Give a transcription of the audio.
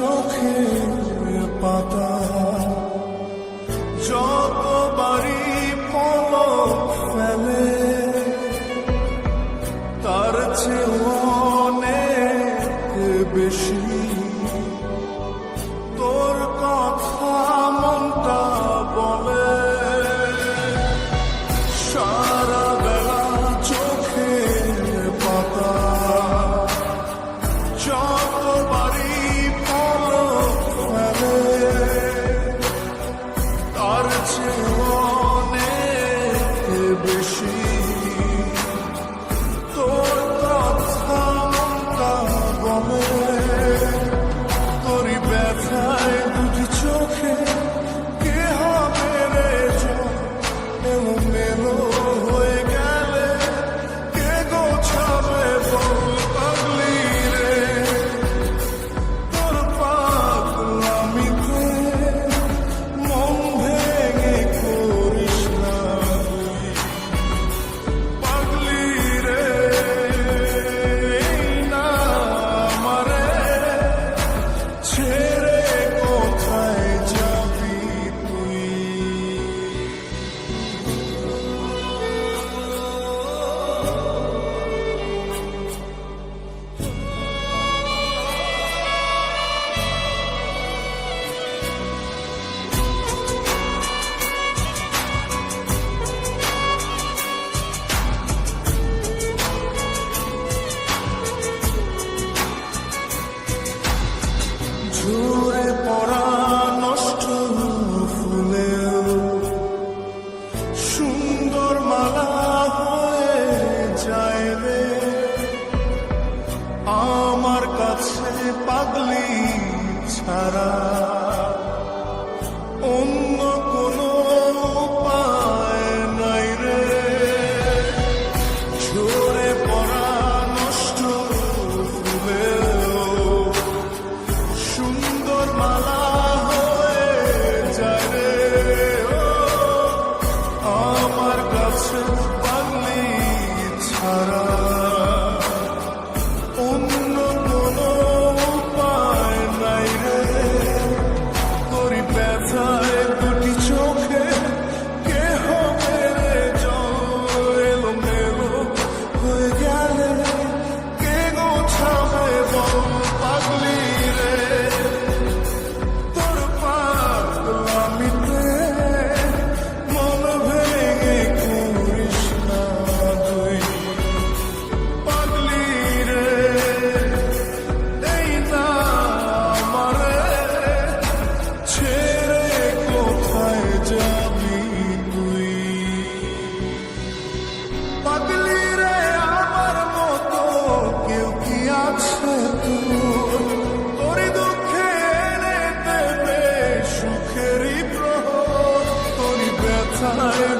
চোখে পাতা be she. পাগলি ছাড়া অন্য কোনো উপায় নাই রে। ঝরে পড়া নষ্ট সুন্দর মালা হয়ে যায় রে। আমার কাছে time